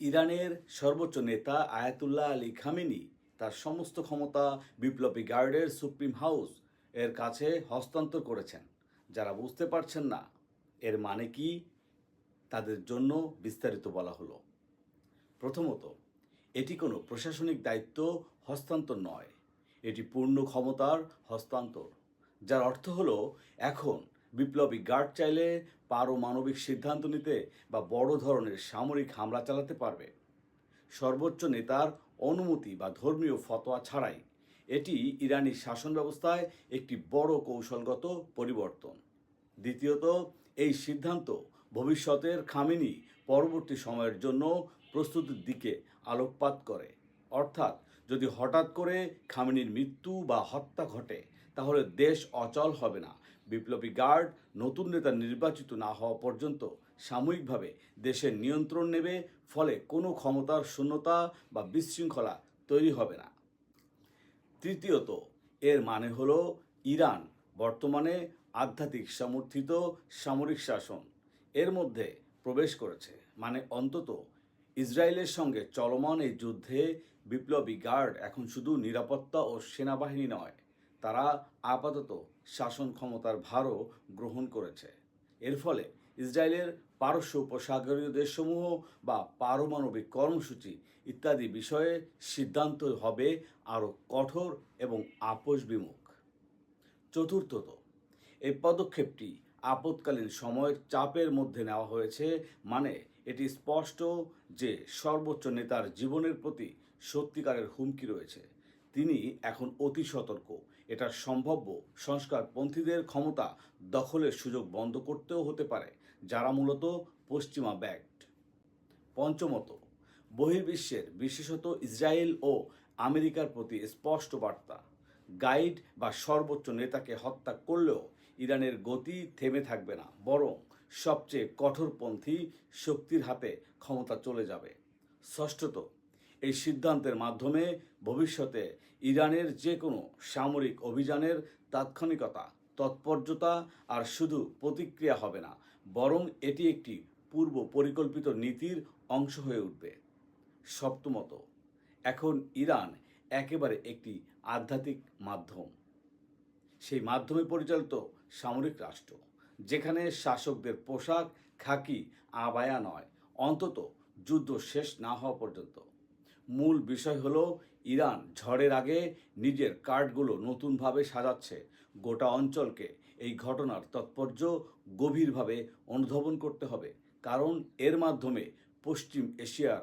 ইরানের সর্বোচ্চ নেতা আয়াতুল্লাহ আলী খামেনি তার সমস্ত ক্ষমতা বিপ্লবী গার্ডের সুপ্রিম হাউস এর কাছে হস্তান্তর করেছেন। যারা বুঝতে পারছেন না, এর মানে কি তাদের জন্য বিস্তারিত বলা হলো। প্রথমত, এটি কোনো প্রশাসনিক দায়িত্ব হস্তান্তর নয়। এটি পূর্ণ ক্ষমতার হস্তান্তর, যার অর্থ হলো এখন বিপ্লবী গার্ড চাইলে পারমাণবিক সিদ্ধান্ত নিতে বা বড় ধরনের সামরিক হামলা চালাতে পারবে। সর্বোচ্চ নেতার অনুমতি বা ধর্মীয় ফতোয়া ছাড়াই এটি ইরানি শাসন ব্যবস্থায় একটি বড় কৌশলগত পরিবর্তন। দ্বিতীয়ত, এই সিদ্ধান্ত ভবিষ্যতের খামেনি পরবর্তী সময়ের জন্য প্রস্তুতির দিকে আলোকপাত করে। অর্থাৎ, যদি হঠাৎ করে খামেনির মৃত্যু বা হত্যা ঘটে, তাহলে দেশ অচল হবে না। বিপ্লবী গার্ড, নতুন নেতা নির্বাচিত না হওয়া পর্যন্ত সাময়িকভাবে দেশের নিয়ন্ত্রণ নেবে, ফলে কোনো ক্ষমতার শূন্যতা বা বিশৃঙ্খলা তৈরি হবে না। তৃতীয়ত, এর মানে হল ইরান বর্তমানে আধ্যাত্মিক সমর্থিত সামরিক শাসন। এর মধ্যে প্রবেশ করেছে মানে অন্তত ইসরায়েলের সঙ্গে চলমান এই যুদ্ধে বিপ্লবী গার্ড এখন শুধু নিরাপত্তা ও সেনাবাহিনী নয় তারা আপাতত শাসন ক্ষমতার ভারও গ্রহণ করেছে। এর ফলে ইসরায়েলের পারস্য উপসাগরীয় দেশসমূহ বা পারমাণবিক কর্মসূচি ইত্যাদি বিষয়ে সিদ্ধান্ত হবে আরও কঠোর এবং আপোষ বিমুখ চতুর্থত, এই পদক্ষেপটি আপৎকালীন সময়ের চাপের মধ্যে নেওয়া হয়েছে মানে এটি স্পষ্ট যে সর্বোচ্চ নেতার জীবনের প্রতি সত্যিকারের হুমকি রয়েছে। তিনি এখন অতি সতর্ক। এটা সম্ভাব্য সংস্কারপন্থীদের ক্ষমতা দখলের সুযোগ বন্ধ করতেও হতে পারে, যারা মূলত পশ্চিমা ব্যাগড পঞ্চমত, বহির্বিশ্বের বিশেষত ইসরায়েল ও আমেরিকার প্রতি স্পষ্ট বার্তা। গাইড বা সর্বোচ্চ নেতাকে হত্যা করলেও ইরানের গতি থেমে থাকবে না, বরং সবচেয়ে কঠোরপন্থী শক্তির হাতে ক্ষমতা চলে যাবে। ষষ্ঠত এই সিদ্ধান্তের মাধ্যমে ভবিষ্যতে ইরানের যে কোনো সামরিক অভিযানের তাৎক্ষণিকতা, তৎপর্যতা আর শুধু প্রতিক্রিয়া হবে না, বরং এটি একটি পূর্ব পরিকল্পিত নীতির অংশ হয়ে উঠবে। সপ্তমত, এখন ইরান একেবারে একটি আধ্যাত্মিক মাধ্যম। সেই মাধ্যমে পরিচালিত সামরিক রাষ্ট্র, যেখানে শাসকদের পোশাক, খাকি, আবায়া নয়, অন্তত যুদ্ধ শেষ না হওয়া পর্যন্ত। মূল বিষয় হলো ইরান ঝড়ের আগে নিজের কার্ডগুলো নতুনভাবে সাজাচ্ছে। গোটা অঞ্চলকে এই ঘটনার তাৎপর্য গভীরভাবে অনুধাবন করতে হবে। কারণ এর মাধ্যমে পশ্চিম এশিয়ার